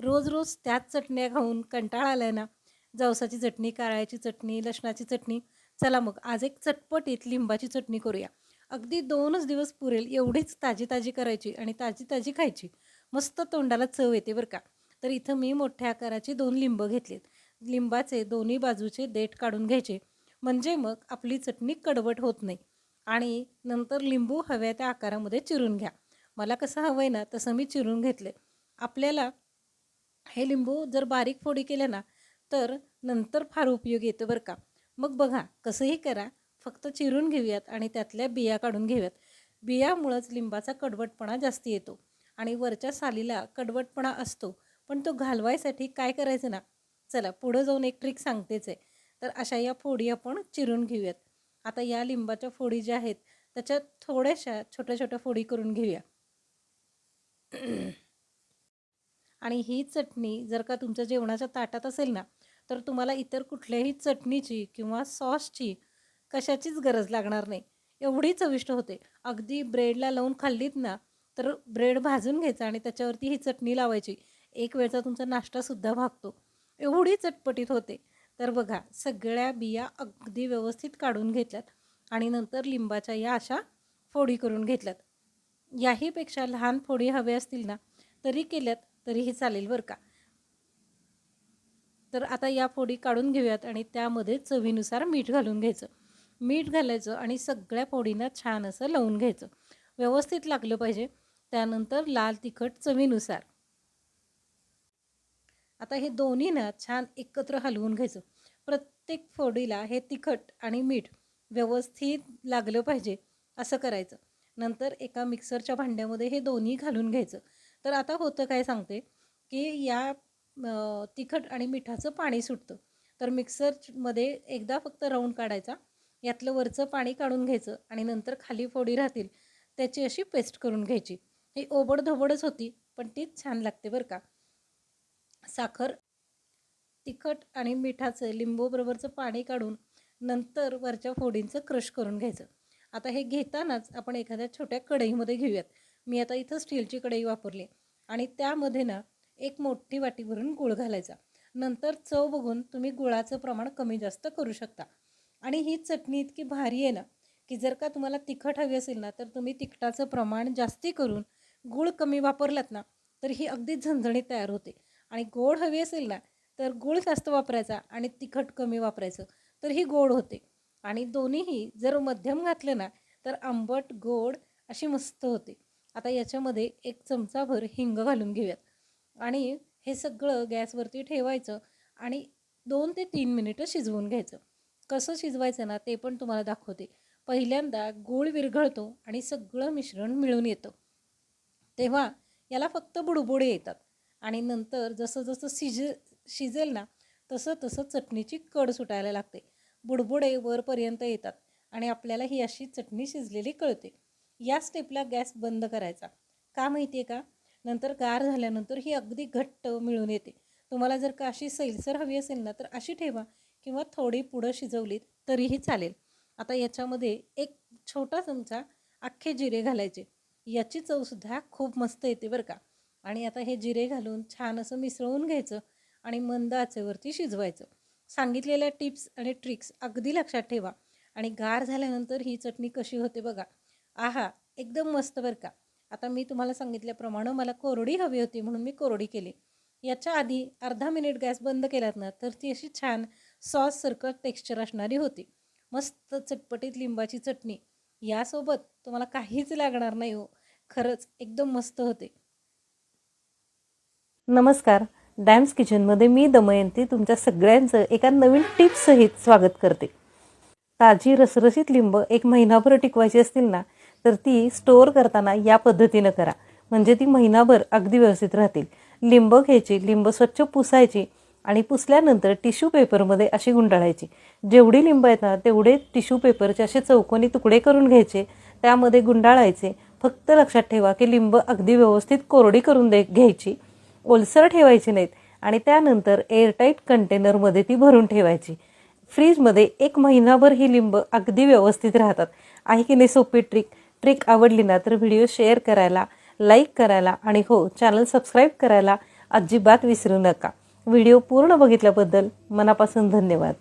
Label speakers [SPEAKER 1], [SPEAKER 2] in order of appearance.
[SPEAKER 1] रोज रोज त्याच चटण्या खाऊन कंटाळा आलाय ना जवसाची चटणी कारळ्याची चटणी लसणाची चटणी. चला मग आज एक चटपटीत लिंबाची चटणी करूया. अगदी दोनच दिवस पुरेल एवढीच ताजी ताजी करायची आणि ताजी ताजी खायची. मस्त तोंडाला चव येते बरं का. तर इथं मी मोठ्या आकाराचे दोन लिंब घेतलेत. लिंबाचे दोन्ही बाजूचे देठ काढून घ्यायचे. म्हणजे मग आपली चटणी कडवट होत नाही. आणि नंतर लिंबू हव्या त्या आकारामध्ये चिरून घ्या. मला कसं हवं आहे ना तसं मी चिरून घेतले आपल्याला हे लिंबू जर बारीक फोडी केल्या ना तर नंतर फार उपयोग येतो बरं का. मग बघा कसंही करा फक्त चिरून घेऊयात आणि त्यातल्या बिया काढून घेऊयात. बियामुळंच लिंबाचा कडवटपणा जास्त येतो आणि वरच्या सालीला कडवटपणा असतो. पण तो घालवायसाठी काय करायचं ना? चला पुढं जाऊन एक ट्रिक सांगतेच आहे. तर अशा या फोडी आपण चिरून घेऊयात. आता या लिंबाच्या फोडी ज्या आहेत त्याच्यात थोड्याशा छोट्या छोट्या फोडी करून घेऊया. आणि ही चटणी जर का तुमच्या जेवणाच्या ताटात असेल ना तर तुम्हाला इतर कुठल्याही चटणीची किंवा सॉसची कशाचीच गरज लागणार नाही. एवढी चविष्ट होते. अगदी ब्रेडला लावून खाल्लीत ना तर ब्रेड भाजून घ्यायचा आणि त्याच्यावरती ही चटणी लावायची. एक वेळचा तुमचा नाश्तासुद्धा भागतो. एवढी चटपटीत होते. तर बघा सगळ्या बिया अगदी व्यवस्थित काढून घेतल्यात आणि नंतर लिंबाच्या या अशा फोडी करून घेतल्यात. याहीपेक्षा लहान फोडी हवे असतील ना तरी केल्यात. तरीही चालेल बरं का? तर आता या फोडी काढून घेऊयात आणि त्यामध्ये चवीनुसार मीठ घालून घ्यायचं. मीठ घालायचं आणि सगळ्या फोडींना छान असं लावून घ्यायचं. व्यवस्थित लागलं पाहिजे. त्यानंतर लाल तिखट चवीनुसार. आता हे दोन्ही ना छान एकत्र हलवून घ्यायचं. प्रत्येक फोडीला हे तिखट आणि मीठ व्यवस्थित लागलं पाहिजे असं करायचं. नंतर एका मिक्सरच्या भांड्यामध्ये हे दोन्ही घालून घ्यायचं. तर आता होतं काय सांगते की या तिखट आणि मिठाचं पाणी सुटतं. तर मिक्सरमध्ये एकदा फक्त राऊंड काढायचा यातलं वरचं पाणी काढून घ्यायचं आणि नंतर खाली फोडी राहतील त्याची अशी पेस्ट करून घ्यायची. ही ओबडधोबडच होती पण तीच छान लागते बरं का. साखर तिखट आणि मिठाचं लिंबूबरोबरचं पाणी काढून नंतर वरच्या फोडींचं क्रश करून घ्यायचं. आता हे घेतानाच आपण एखाद्या छोट्या कढईमध्ये घेऊयात. मी आता इथं स्टीलची कढई वापरली. आणि त्यामध्ये ना एक मोठी वाटी भरून गुळ घालायचा. नंतर चव बघून तुम्ही गुळाचं प्रमाण कमी जास्त करू शकता. आणि ही चटणी इतकी भारी आहे ना की जर का तुम्हाला तिखट हवी असेल ना तर तुम्ही तिखटाचं प्रमाण जास्ती करून गुळ कमी वापरलात ना तर ही अगदी झणझणीत तयार होते. आणि गोड हवी असेल ना तर गुळ जास्त वापरायचा आणि तिखट कमी वापरायचं तर ही गोड होते. आणि दोन्हीही जर मध्यम घातलं ना तर आंबट गोड अशी मस्त होते. आता याच्यामध्ये एक चमचाभर हिंग घालून घेऊयात. आणि हे सगळं गॅसवरती ठेवायचं आणि दोन ते तीन मिनिटं शिजवून घ्यायचं. कसं शिजवायचं ना ते पण तुम्हाला दाखवते. पहिल्यांदा गूळ विरघळतो आणि सगळं मिश्रण मिळून येतं. तेव्हा याला फक्त बुडबुडे येतात. आणि नंतर जसं जसं शिज शिजेल ना तसं तसं चटणीची कड सुटायला लागते. बुडबुडे वरपर्यंत येतात आणि आपल्याला ही अशी चटणी शिजलेली कळते. या स्टेपला गॅस बंद करायचा. का माहिती आहे का? नंतर गार झाल्यानंतर ही अगदी घट्ट मिळून येते. तुम्हाला जर का अशी सैलसर हवी असेल ना तर अशी ठेवा किंवा थोडी पुढं शिजवलीत तरीही चालेल. आता याच्यामध्ये एक छोटा चमचा अख्खे जिरे घालायचे. याची चवसुद्धा खूप मस्त येते बरं का. आणि आता हे जिरे घालून छान असं मिसळून घ्यायचं आणि मंद आचेवरती शिजवायचं. सांगितलेल्या टिप्स आणि ट्रिक्स अगदी लक्षात ठेवा. आणि गार झाल्यानंतर ही चटणी कशी होते बघा. आहा. एकदम मस्त बरं का. आता मी तुम्हाला सांगितल्याप्रमाणे मला कोरडी हवी होती म्हणून मी कोरडी केली. याच्या आधी अर्धा मिनिट गॅस बंद केलात ना तर ती अशी छान सॉस सॉससारखं टेक्स्चर असणारी होती. मस्त चटपटीत लिंबाची चटणी. यासोबत तुम्हाला काहीच लागणार नाही हो. खरंच एकदम मस्त होते. नमस्कार. डॅम्स किचनमध्ये मी दमयंती तुमच्या सगळ्यांचं एका नवीन टिप्ससहित स्वागत करते. ताजी रसरशीत लिंब एक महिनाभर टिकवायची असतील ना तर ती स्टोअर करताना या पद्धतीनं करा. म्हणजे ती महिनाभर अगदी व्यवस्थित राहतील. लिंब घ्यायची लिंब स्वच्छ पुसायची आणि पुसल्यानंतर टिश्यू पेपरमध्ये अशी गुंडाळायची. जेवढी लिंब आहेत ना तेवढे टिश्यू पेपरचे असे चौकोनी तुकडे करून घ्यायचे. त्यामध्ये गुंडाळायचे. फक्त लक्षात ठेवा की लिंब अगदी व्यवस्थित कोरडी करून दे घ्यायची. ओलसर ठेवायची नाहीत आणि त्यानंतर एअरटाईट कंटेनरमध्ये ती भरून ठेवायची. फ्रीजमध्ये एक महिनाभर ही लिंब अगदी व्यवस्थित राहतात. आहे की नाही सोपी ट्रिक ट्रिक आवडली ना तर व्हिडिओ शेअर करायला लाईक करायला आणि हो चॅनल सबस्क्राईब करायला
[SPEAKER 2] अजिबात विसरू नका. व्हिडिओ पूर्ण बघितल्याबद्दल मनापासून धन्यवाद.